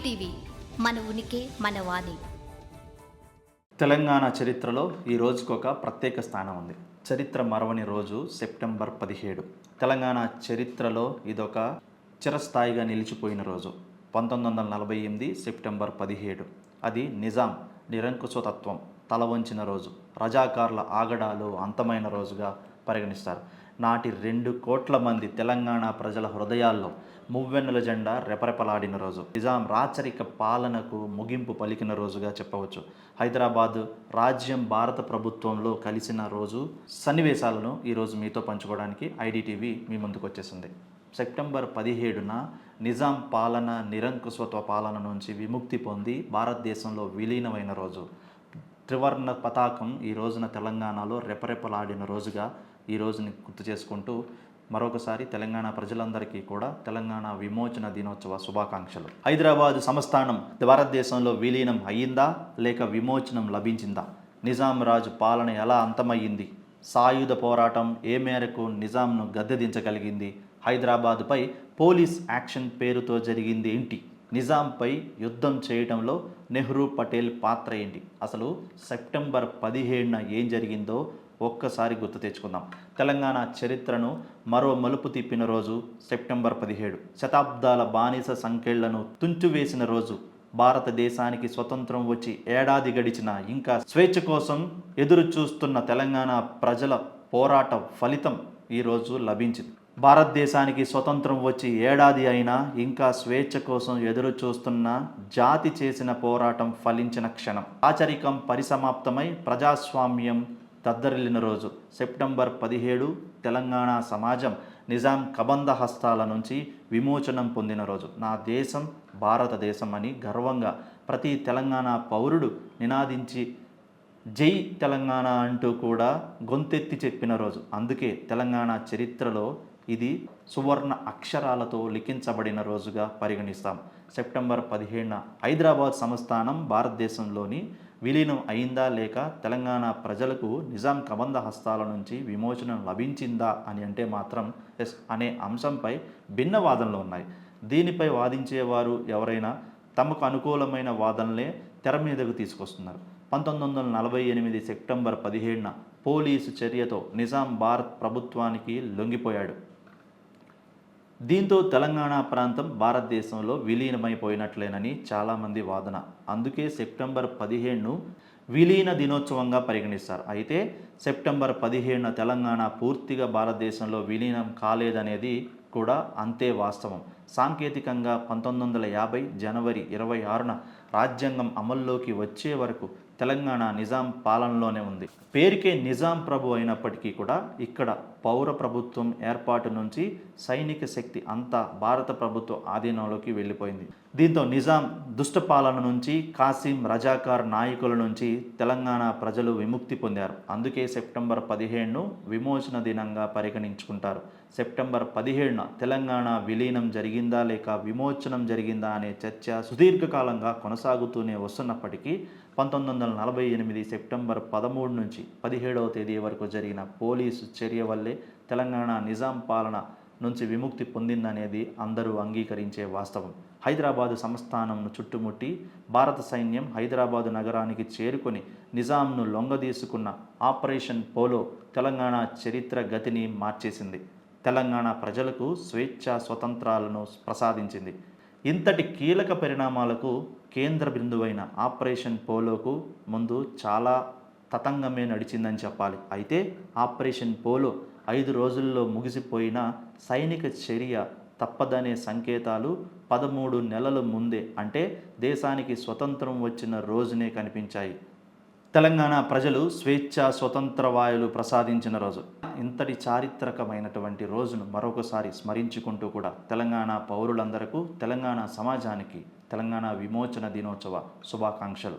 IDTV మన ఉనికి మన వాణి. తెలంగాణ చరిత్రలో ఈ రోజుకు ఒక ప్రత్యేక స్థానం ఉంది. చరిత్ర మరవని రోజు సెప్టెంబర్ పదిహేడు. తెలంగాణ చరిత్రలో ఇదొక చిరస్థాయిగా నిలిచిపోయిన రోజు. పంతొమ్మిది వందల నలభై ఎనిమిది సెప్టెంబర్ పదిహేడు. అది నిజాం నిరంకుశతత్వం తల వంచిన రోజు. రజాకారుల ఆగడాలు అంతమైన రోజుగా పరిగణిస్తారు. నాటి రెండు కోట్ల మంది తెలంగాణ ప్రజల హృదయాల్లో మువ్వెన్నుల జెండా రెపరెపలాడిన రోజు. నిజాం రాచరిక పాలనకు ముగింపు పలికిన రోజుగా చెప్పవచ్చు. హైదరాబాద్ రాజ్యం భారత ప్రభుత్వంలో కలిసిన రోజు సన్నివేశాలను ఈరోజు మీతో పంచుకోవడానికి ఐడిటీవీ మీ ముందుకు వచ్చేసింది. సెప్టెంబర్ పదిహేడున నిజాం పాలన నిరంకుశత్వ పాలన నుంచి విముక్తి పొంది భారతదేశంలో విలీనమైన రోజు. త్రివర్ణ పతాకం ఈ రోజున తెలంగాణలో రెపరెపలాడిన రోజుగా ఈ రోజుని గుర్తు చేసుకుంటూ మరొకసారి తెలంగాణ ప్రజలందరికీ కూడా తెలంగాణ విమోచన దినోత్సవ శుభాకాంక్షలు. హైదరాబాద్ సంస్థానం భారతదేశంలో విలీనం అయ్యిందా? లేక విమోచనం లభించిందా? నిజాం రాజు పాలన ఎలా అంతమయ్యింది? సాయుధ పోరాటం ఏ మేరకు నిజాంను గద్దెదించగలిగింది? హైదరాబాదుపై పోలీస్ యాక్షన్ పేరుతో జరిగింది ఏంటి? నిజాంపై యుద్ధం చేయడంలో నెహ్రూ పటేల్ పాత్ర ఏంటి? అసలు సెప్టెంబర్ పదిహేడున ఏం జరిగిందో ఒక్కసారి గుర్తు తెచ్చుకుందాం. తెలంగాణ చరిత్రను మరో మలుపు తిప్పిన రోజు సెప్టెంబర్ పదిహేడు. శతాబ్దాల బానిస సంఖ్యలను తుంచువేసిన రోజు. భారతదేశానికి స్వతంత్రం వచ్చి ఏడాది గడిచిన ఇంకా స్వేచ్ఛ కోసం ఎదురు చూస్తున్న తెలంగాణ ప్రజల పోరాట ఫలితం ఈరోజు లభించింది. భారతదేశానికి స్వతంత్రం వచ్చి ఏడాది అయినా ఇంకా స్వేచ్ఛ కోసం ఎదురు చూస్తున్న జాతి చేసిన పోరాటం ఫలించిన క్షణం. ఆచరికం పరిసమాప్తమై ప్రజాస్వామ్యం దద్దరిల్లిన రోజు సెప్టెంబర్ పదిహేడు తెలంగాణ సమాజం నిజాం కబంధ హస్తాల నుంచి విమోచనం పొందిన రోజు. నా దేశం భారతదేశం అని గర్వంగా ప్రతి తెలంగాణ పౌరుడు నినాదించి జై తెలంగాణ అంటూ కూడా గొంతెత్తి చెప్పిన రోజు. అందుకే తెలంగాణ చరిత్రలో ఇది సువర్ణ అక్షరాలతో లిఖించబడిన రోజుగా పరిగణిస్తాం. సెప్టెంబర్ పదిహేడున హైదరాబాద్ సంస్థానం భారతదేశంలోని విలీనం అయిందా లేక తెలంగాణ ప్రజలకు నిజాం కబంధ హస్తాల నుంచి విమోచనం లభించిందా అని అంటే మాత్రం ఎస్ అనే అంశంపై భిన్న వాదనలు ఉన్నాయి. దీనిపై వాదించేవారు ఎవరైనా తమకు అనుకూలమైన వాదనలే తెర మీదకు తీసుకొస్తున్నారు. పంతొమ్మిది వందల నలభై ఎనిమిది సెప్టెంబర్ పదిహేడున పోలీసు చర్యతో నిజాం భారత్ ప్రభుత్వానికి లొంగిపోయాడు. దీంతో తెలంగాణ ప్రాంతం భారతదేశంలో విలీనమైపోయినట్లేనని చాలామంది వాదన. అందుకే సెప్టెంబర్ పదిహేడును విలీన దినోత్సవంగా పరిగణిస్తారు. అయితే సెప్టెంబర్ పదిహేడున తెలంగాణ పూర్తిగా భారతదేశంలో విలీనం కాలేదనేది కూడా అంతే వాస్తవం. సాంకేతికంగా పంతొమ్మిది వందల యాభై జనవరి ఇరవై ఆరున రాజ్యాంగం అమల్లోకి వచ్చే వరకు తెలంగాణ నిజాం పాలనలోనే ఉంది. పేరుకే నిజాం ప్రభు అయినప్పటికీ కూడా ఇక్కడ పౌర ప్రభుత్వం ఏర్పాటు నుంచి సైనిక శక్తి అంతా భారత ప్రభుత్వ ఆధీనంలోకి వెళ్ళిపోయింది. దీంతో నిజాం దుష్టపాలన నుంచి కాసిం రజాకార్ నాయకుల నుంచి తెలంగాణ ప్రజలు విముక్తి పొందారు. అందుకే సెప్టెంబర్ పదిహేడును విమోచన దినంగా పరిగణించుకుంటారు. సెప్టెంబర్ పదిహేడున తెలంగాణ విలీనం జరిగిందా లేక విమోచనం జరిగిందా అనే చర్చ సుదీర్ఘకాలంగా కొనసాగుతూనే వస్తున్నప్పటికీ పంతొమ్మిది వందల నలభై ఎనిమిది సెప్టెంబర్ పదమూడు నుంచి పదిహేడవ తేదీ వరకు జరిగిన పోలీసు చర్య వల్లే తెలంగాణ నిజాం పాలన నుంచి విముక్తి పొందిందనేది అందరూ అంగీకరించే వాస్తవం. హైదరాబాదు సంస్థానంను చుట్టుముట్టి భారత సైన్యం హైదరాబాదు నగరానికి చేరుకొని నిజాంను లొంగదీసుకున్న ఆపరేషన్ పోలో తెలంగాణ చరిత్ర గతిని మార్చేసింది. తెలంగాణ ప్రజలకు స్వేచ్ఛ స్వతంత్రాలను ప్రసాదించింది. ఇంతటి కీలక పరిణామాలకు కేంద్ర బిందువైన ఆపరేషన్ పోలోకు ముందు చాలా తతంగమే నడిచిందని చెప్పాలి. అయితే ఆపరేషన్ పోలో ఐదు రోజుల్లో ముగిసిపోయిన సైనిక చర్య తప్పదనే సంకేతాలు పదమూడు నెలల ముందే అంటే దేశానికి స్వతంత్రం వచ్చిన రోజునే కనిపించాయి. తెలంగాణ ప్రజలు స్వేచ్ఛ స్వతంత్ర వాయులు ప్రసాదించిన రోజు. ఇంతటి చారిత్రకమైనటువంటి రోజును మరొకసారి స్మరించుకుంటూ కూడా తెలంగాణ పౌరులందరకు తెలంగాణ సమాజానికి తెలంగాణ విమోచన దినోత్సవ శుభాకాంక్షలు.